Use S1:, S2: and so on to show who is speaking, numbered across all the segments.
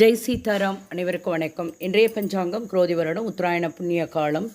S1: ஜெய் சீதாராம் அனைவருக்கும் வணக்கம். இன்றைய பஞ்சாங்கம் குரோதி வருடம் உத்தராயண புண்ணிய காலம்.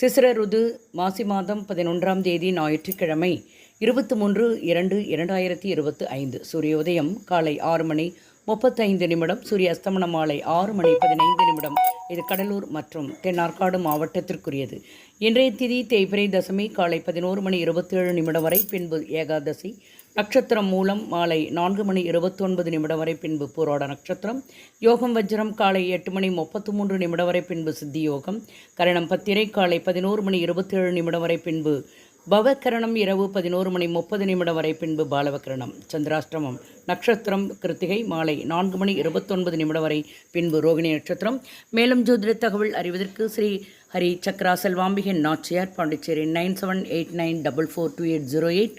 S1: சிசிர ருது மாசி மாதம் பதினொன்றாம் தேதி ஞாயிற்றுக்கிழமை இருபத்தி மூன்று இரண்டு இரண்டாயிரத்தி இருபத்தி ஐந்து. சூரிய உதயம் காலை ஆறு மணி முப்பத்தைந்து நிமிடம் சூரிய அஸ்தமன மாலை ஆறு மணி பதினைந்து நிமிடம். இது கடலூர் மற்றும் தென்னார்காடு மாவட்டத்திற்குரியது. இன்றைய திதி தேய்பிரை தசமி காலை பதினோரு மணி இருபத்தேழு நிமிடம் வரை பின்பு ஏகாதசி நட்சத்திரம் மூலம் மாலை நான்கு மணி இருபத்தொன்பது நிமிடம் வரை பின்பு பூரோட நட்சத்திரம். யோகம் வஜ்ரம் காலை எட்டு மணி முப்பத்து மூன்று நிமிடம் வரை பின்பு சித்தி யோகம். கரணம் பத்திரை காலை பதினோரு மணி இருபத்தேழு நிமிடம் வரை பின்பு பவகரணம் இரவு பதினோரு மணி முப்பது நிமிடம் வரை பின்பு பாலவகரணம். சந்திராஷ்டமம் நட்சத்திரம் கிருத்திகை மாலை நான்கு மணி இருபத்தொன்பது நிமிடம் வரை பின்பு ரோகிணி நட்சத்திரம். மேலும் ஜோதிட தகவல் அறிவதற்கு Shri Hari Chakra Selvambigan Nachiyar Pondicherry nine seven eight nine double four two eight zero eight.